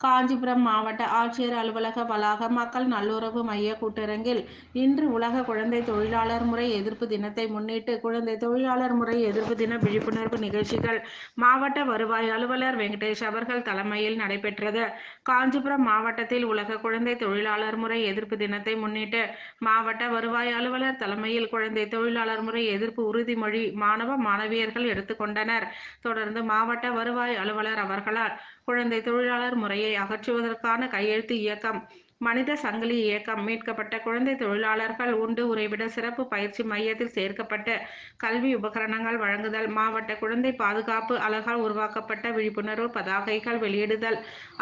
காஞ்சிபுரம் மாவட்ட ஆட்சியர் அலுவலக வளாக மக்கள் நல்லுறவு மைய கூட்டரங்கில் இன்று உலக குழந்தை தொழிலாளர் முறை எதிர்ப்பு தினத்தை முன்னிட்டு குழந்தை தொழிலாளர் முறை எதிர்ப்பு தின விழிப்புணர்வு நிகழ்ச்சிகள் மாவட்ட வருவாய் அலுவலர் வெங்கடேஷ் அவர்கள் தலைமையில் நடைபெற்றது. காஞ்சிபுரம் மாவட்டத்தில் உலக குழந்தை தொழிலாளர் முறை எதிர்ப்பு தினத்தை முன்னிட்டு மாவட்ட வருவாய் அலுவலர் தலைமையில் குழந்தை தொழிலாளர் முறை எதிர்ப்பு உறுதிமொழி மாணவ மாணவியர்கள் எடுத்துக்கொண்டனர். தொடர்ந்து மாவட்ட வருவாய் அலுவலர் அவர்களால் குழந்தை தொழிலாளர் முறையை அகற்றுவதற்கான கையெழுத்து இயக்கம். மனித சங்கிலி இயக்கம். மீட்கப்பட்ட குழந்தை தொழிலாளர்கள் உண்டு உறைவிட சிறப்பு பயிற்சி மையத்தில் சேர்க்கப்பட்ட கல்வி உபகரணங்கள் வழங்குதல் மாவட்ட குழந்தை பாதுகாப்பு அழகால் உருவாக்கப்பட்ட விழிப்புணர்வு பதாகைகள் வெளியிடுதல்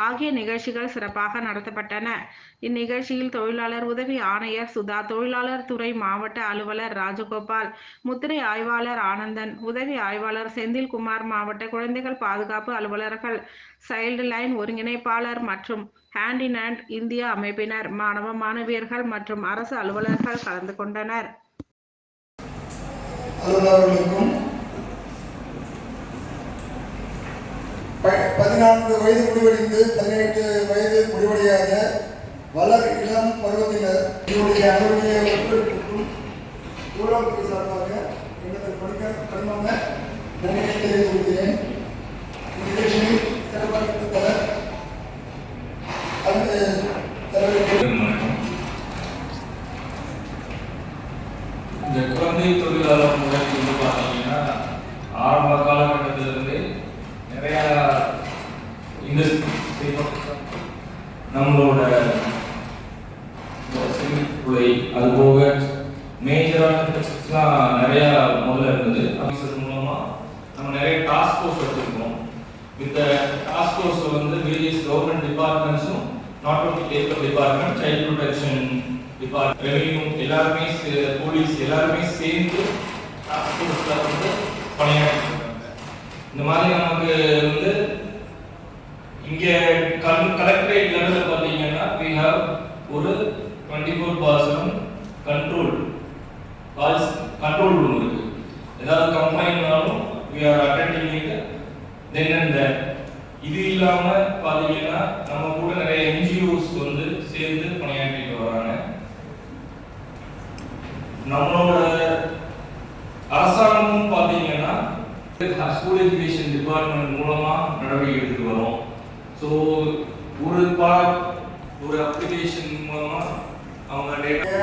ஆகிய நிகழ்ச்சிகள் சிறப்பாக நடத்தப்பட்டன. இந்நிகழ்ச்சியில் தொழிலாளர் உதவி ஆணையர் சுதா தொழிலாளர் துறை மாவட்ட அலுவலர் ராஜகோபால் முத்திரை ஆய்வாளர் ஆனந்தன் உதவி ஆய்வாளர் செந்தில்குமார் மாவட்ட குழந்தைகள் பாதுகாப்பு அலுவலர்கள் சைல்டு லைன் ஒருங்கிணைப்பாளர் மற்றும் ஹேண்ட் இன் ஹேண்ட் இந்திய அமைப்பினர் மாணவ மாணவியர்கள் மற்றும் அரசு அலுவலர்கள் கலந்து கொண்டனர். அலுவலர்களுக்கும் பதினான்கு வயது முடிவடைந்து பதினெட்டு வயது முடிவடையாத வளர் இளம் பருவத்தினர் இவருடைய அலுவலிய ஒத்துழைப்புக்கும் ஊழலுக்கு சார்பாக எனது கொடுக்க கடினமான நன்றியை தெரிவித்துக் கொள்கிறேன். இந்த குழந்தை தொழிலாளர் முறை வந்து பார்த்தீங்கன்னா ஆரம்ப காலகட்டத்திலிருந்து நிறையா இண்டஸ்ட்ரி நம்மளோட சிறை அது போக மேஜரான ப்ராஜெக்ட்ஸ்லாம் நிறையா முதல்ல இருந்தது. ஆஃபீஸர் மூலமாக நம்ம நிறைய டாஸ்க் ஃபோர்ஸ் எடுத்துருக்கோம். இந்த டாஸ்க் ஃபோர்ஸில் வந்து various government டிபார்ட்மெண்ட்ஸும் not only labour department child protection depart revenue எல்லாருமே சே- போலீஸ் எல்லாருமே சேர்ந்து டாஸ்க் ஃபோர்ஸில் வந்து பணியாற்றிட்டு இந்த மாதிரி நமக்கு வந்து இங்கே கல் கலெக்டரேட் லெவலில் பார்த்தீங்கன்னா வி ஹாவ் ஒரு twenty four by seven control calls control room இருக்கு. ஏதாவது கம்ப்ளைண்ட்னாலும் we are attending then then இது இல்லாமல் சேர்ந்து பணியாற்றிட்டு வராங்க. நம்மளோட அரசாங்கமும் பாத்தீங்கன்னா ஸ்கூல் எஜுகேஷன் டிபார்ட்மெண்ட் மூலமா நடவடிக்கை எடுத்து வரோம். ஸோ ஒரு பார்ட் ஒரு அப்ளிகேஷன் மூலமா அவங்க டேட்டா